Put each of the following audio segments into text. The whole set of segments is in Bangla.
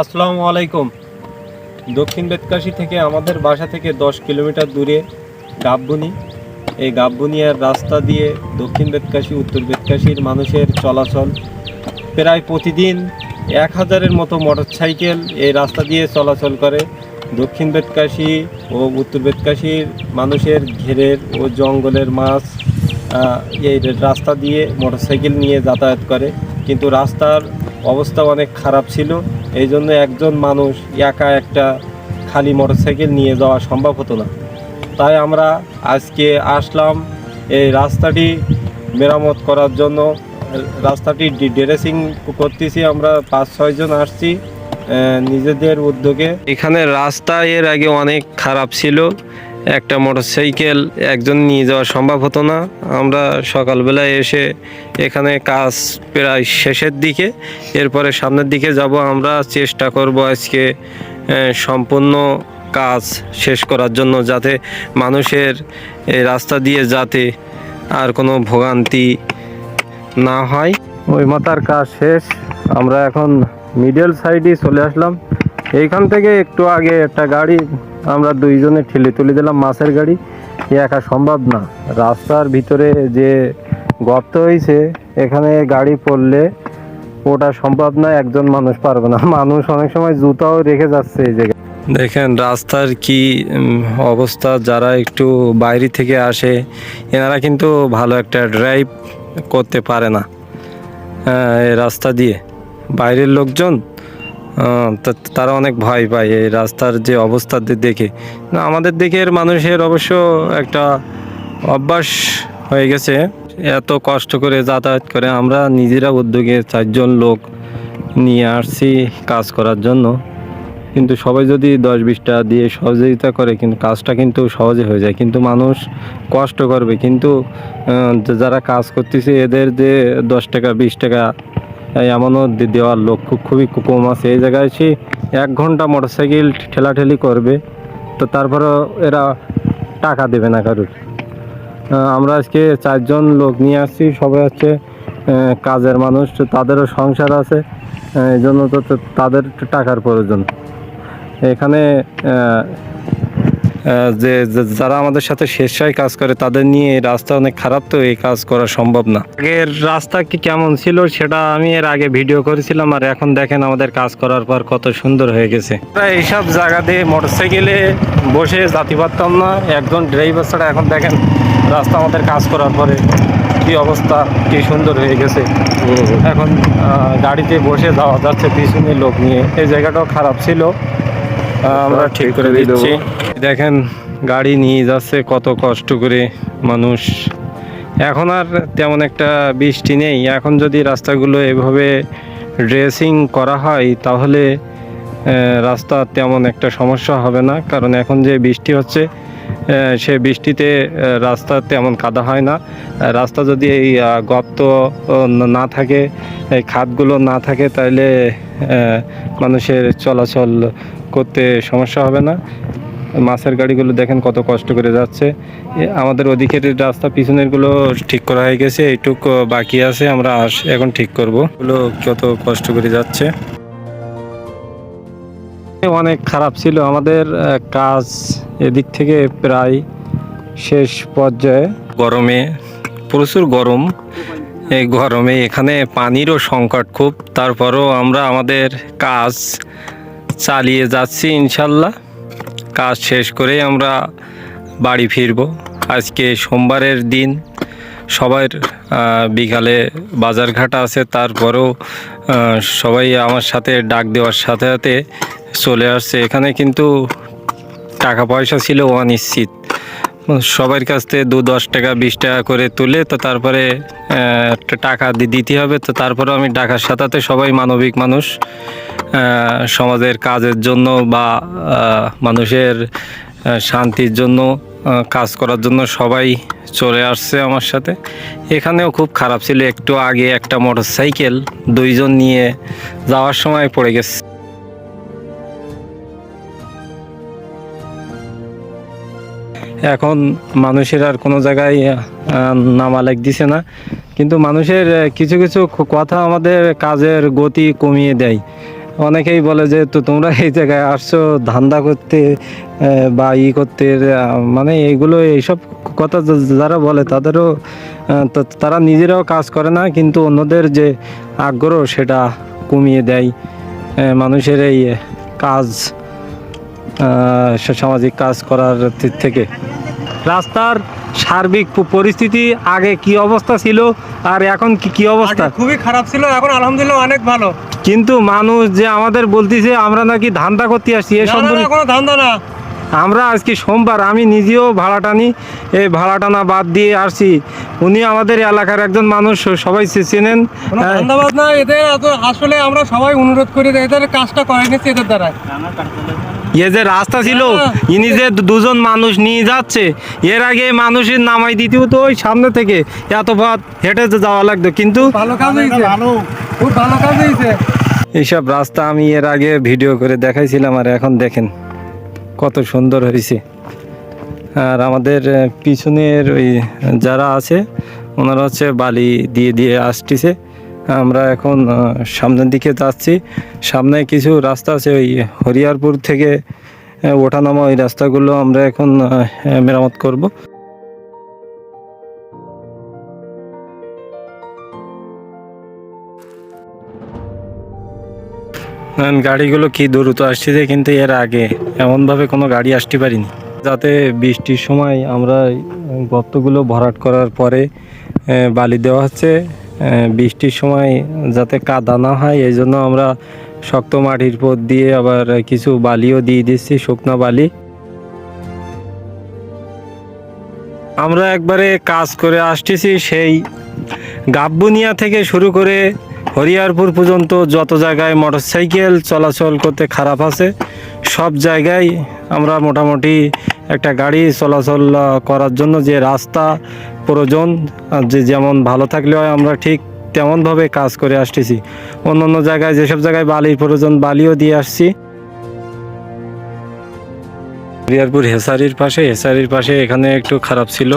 আসসালামু আলাইকুম। দক্ষিণ বেতকাশি থেকে আমাদের বাসা থেকে দশ কিলোমিটার দূরে গাববুনি। এই গাববুনিয়ার রাস্তা দিয়ে দক্ষিণ বেতকাশি, উত্তর বেতকাশির মানুষের চলাচল। প্রায় প্রতিদিন এক হাজারের মতো মোটরসাইকেল এই রাস্তা দিয়ে চলাচল করে। দক্ষিণ বেতকাশি ও উত্তর বেতকাশির মানুষের ঘেরের ও জঙ্গলের মাছ এই রাস্তা দিয়ে মোটরসাইকেল নিয়ে যাতায়াত করে। কিন্তু রাস্তার অবস্থা অনেক খারাপ ছিল। এই জন্য একজন মানুষ একা একটা খালি মোটরসাইকেল নিয়ে যাওয়া সম্ভব হতো না। তাই আমরা আজকে আসলাম এই রাস্তাটি মেরামত করার জন্য। রাস্তাটি ড্রেসিং করতেছি আমরা, পাঁচ ছয়জন আসছি নিজেদের উদ্যোগে। এখানে রাস্তা এর আগে অনেক খারাপ ছিল। একটা মোটরসাইকেল একজন নিয়ে যাওয়া সম্ভব হতো না। আমরা সকালবেলায় এসে এখানে কাজ প্রায় শেষের দিকে, এরপরে সামনের দিকে যাব। আমরা চেষ্টা করব আজকে সম্পূর্ণ কাজ শেষ করার জন্য যাতে মানুষের রাস্তা দিয়ে যাতে আর কোনো ভোগান্তি না হয়। ওই মাতার কাজ শেষ। আমরা এখন মিডল সাইডে চলে আসলাম। এইখান থেকে একটু আগে একটা গাড়ি আমরা দুইজনে ঠেলে তুলে দিলাম মাছের গাড়ি। এ একা সম্ভব না। রাস্তার ভিতরে যে গর্ত হয়েছে এখানে গাড়ি পড়লে ওটা সম্ভব না, একজন মানুষ পারবে না। মানুষ অনেক সময় জুতাও রেখে যাচ্ছে এই জায়গায়। দেখেন, রাস্তার কি অবস্থা, যারা একটু বাইরে থেকে আসে, এনারা কিন্তু ভালো একটা ড্রাইভ করতে পারে না রাস্তা দিয়ে। বাইরের লোকজন তারা অনেক ভয় পায় এই রাস্তার যে অবস্থা দেখে। না, আমাদের দিকের মানুষের অবশ্য একটা অভ্যাস হয়ে গেছে। এত কষ্ট করে যাতায়াত করে আমরা নিজেরা উদ্যোগে চারজন লোক নিয়ে আসছি কাজ করার জন্য। কিন্তু সবাই যদি দশ বিশ টাকা দিয়ে সহযোগিতা করে কিন্তু কাজটা কিন্তু সহজে হয়ে যায়। কিন্তু মানুষ কষ্ট করবে। কিন্তু যারা কাজ করতেছে এদের যে দশ টাকা বিশ টাকা এমনও দেওয়ার লোক খুব খুবই কম আছে। এই জায়গায় এসে এক ঘণ্টা মোটরসাইকেল ঠেলাঠেলি করবে, তো তারপরেও এরা টাকা দেবে না কারুর। আমরা আজকে চারজন লোক নিয়ে আসছি, সবাই হচ্ছে কাজের মানুষ, তো তাদেরও সংসার আছে এই জন্য তো তাদের টাকার প্রয়োজন। এখানে যে যারা আমাদের সাথে স্বেচ্ছায় কাজ করে তাদের নিয়ে রাস্তা অনেক খারাপ তো এই কাজ করা সম্ভব না। আগের রাস্তা কি কেমন ছিল সেটা আমি এর আগে ভিডিও করেছিলাম আর এখন দেখেন আমাদের কাজ করার পর কত সুন্দর হয়ে গেছে। এইসব জায়গাতে মোটরসাইকেলে বসে যাতে পারতাম না একজন ড্রাইভার ছাড়া এখন দেখেন রাস্তা আমাদের কাজ করার পরে কি অবস্থা কি সুন্দর হয়ে গেছে। এখন গাড়িতে বসে যাওয়া যাচ্ছে পিছনে লোক নিয়ে। এই জায়গাটাও খারাপ ছিল। আমরা ঠিক করে দিচ্ছি। দেখেন গাড়ি নিয়ে যাচ্ছে কত কষ্ট করে মানুষ। এখন আর তেমন একটা বৃষ্টি নেই। এখন যদি রাস্তাগুলো এভাবে ড্রেসিং করা হয় তাহলে রাস্তা তেমন একটা সমস্যা হবে না। কারণ এখন যে বৃষ্টি হচ্ছে সে বৃষ্টিতে রাস্তা তেমন কাদা হয় না। রাস্তা যদি এই গর্ত না থাকে এই খাতগুলো না থাকে তাহলে মানুষের চলাচল করতে সমস্যা হবে না। মাছের গাড়িগুলো দেখেন কত কষ্ট করে যাচ্ছে। আমাদের ওদিকের রাস্তা পিছনেরগুলো ঠিক করা হয়ে গেছে, এইটুকু বাকি আছে, আমরা আস, এখন ঠিক করব। এগুলো কত কষ্ট করে যাচ্ছে। অনেক খারাপ ছিল। আমাদের কাজ এদিক থেকে প্রায় শেষ পর্যায়ে। গরমে, প্রচুর গরম। এই গরমে এখানে পানিরও সংকট খুব। তারপরও আমরা আমাদের কাজ চালিয়ে যাচ্ছি ইনশাল্লাহ। কাজ শেষ করে আমরা বাড়ি ফিরব। আজকে সোমবারের দিন আহ, বিকালে বাজারঘাট আছে তারপরেও সবাই আমার সাথে ডাক দেওয়ার সাথে সাথে চলে আসছে। এখানে কিন্তু টাকা পয়সা ছিল অনিশ্চিত। সবার কাছ থেকে দু দশ টাকা বিশ টাকা করে তুলে তো তারপরে একটা টাকা দিতে হবে। তো তারপরে আমি ডাকার সাথে সবাই মানবিক মানুষ। সমাজের কাজের জন্য বা মানুষের শান্তির জন্য কাজ করার জন্য সবাই চলে আসছে আমার সাথে। এখানেও খুব খারাপ ছিল, একটু আগে একটা মোটর সাইকেল দুইজন নিয়ে যাওয়ার সময় পড়ে গেছে। এখন মানুষের আর কোনো জায়গায় নামা লাগ দিছে না। কিন্তু মানুষের কিছু কিছু কথা আমাদের কাজের গতি কমিয়ে দেয়। অনেকেই বলে যে, তো তোমরা এই জায়গায় আসছো, ধান্দা করতে বা ই করতে মানে এইগুলো এইসব কথা যারা বলে তাদেরও তারা নিজেরাও কাজ করে না, কিন্তু অন্যদের যে আগ্রহ সেটা কমিয়ে দেয় মানুষের এই কাজ সামাজিক কাজ করার থেকে। রাস্তার সার্বিক পরিস্থিতি, আগে কি অবস্থা ছিল, আর এখন কি অবস্থা? খুবই খারাপ ছিল, এখন আলহামদুলিল্লাহ অনেক ভালো। কিন্তু মানুষ যে আমাদের বলতেছে আমরা নাকি ধান্দা করতে আসছি এ সম্পর্কে কোনো ধান্দা না। আমরা আজকে সোমবার আমি নিজেও ভাড়া টানি এই ভাড়া টানা বাদ দিয়ে আসছি। উনি আমাদের এলাকার একজন মানুষ সবাই চেনেন। হ্যাঁ, না এদের আসলে আমরা সবাই অনুরোধ করি এদের কাজটা করে নিচ্ছি এদের দ্বারা এ যে রাস্তা ছিল। ইনি যে দুজন মানুষ নিয়ে যাচ্ছে এর আগে মানুষের নামাই দিতেও তো ওই সামনে থেকে এত পথ হেঁটে যাওয়া লাগতো কিন্তু ভালো কাজ হয়েছে। এইসব রাস্তা আমি এর আগে ভিডিও করে দেখাইছিলাম আর এখন দেখেন কত সুন্দর হয়েছে আর আমাদের পিছনের ওই যারা আছে, ওনারা হচ্ছে বালি দিয়ে দিয়ে আসতেছে। আমরা এখন সামনের দিকে যাচ্ছি। সামনে কিছু রাস্তা আছে ওই হরিয়ারপুর থেকে ওঠানামা ওই রাস্তাগুলো আমরা এখন মেরামত করব। গাড়িগুলো কি দ্রুত আসছে কিন্তু এর আগে এমনভাবে কোনো গাড়ি আসতে পারিনি। যাতে বৃষ্টির সময় আমরা গর্তগুলো ভরাট করার পরে বালি দেওয়া হচ্ছে বৃষ্টির সময় যাতে কাদা না হয়, এই জন্য আমরা শক্ত মাটির পথ দিয়ে আবার কিছু বালিও দিয়ে দিচ্ছি, শুকনো বালি। আমরা একবারে কাজ করে আসতেছি সেই গাব্বুনিয়া থেকে শুরু করে হরিয়ারপুর পর্যন্ত যত জায়গায় মোটরসাইকেল চলাচল করতে খারাপ আছে, সব জায়গায় আমরা মোটামুটি একটা গাড়ি চলাচল করার জন্য যে রাস্তা প্রয়োজন যে যেমন ভালো থাকলে হয় আমরা ঠিক তেমনভাবে কাজ করে আসতেছি। অন্য অন্য জায়গায় যেসব জায়গায় বালির প্রয়োজন বালিও দিয়ে আসছি। হরিয়ারপুর হেসারির পাশে হেসারির পাশে এখানে একটু খারাপ ছিল।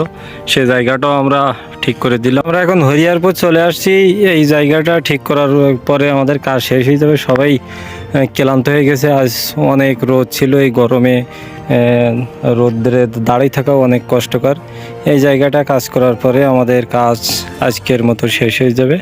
সে জায়গাটাও আমরা ঠিক করে দিলাম। আমরা এখন হরিয়ারপুর চলে আসছি। এই জায়গাটা ঠিক করার পরে আমাদের কাজ শেষ হয়ে যাবে। সবাই ক্লান্ত হয়ে গেছে। আজ অনেক রোদ ছিল। এই গরমে রোদ্রে দাঁড়িয়ে থাকাও অনেক কষ্টকর। এই জায়গাটা কাজ করার পরে আমাদের কাজ আজকের মতো শেষ হয়ে যাবে।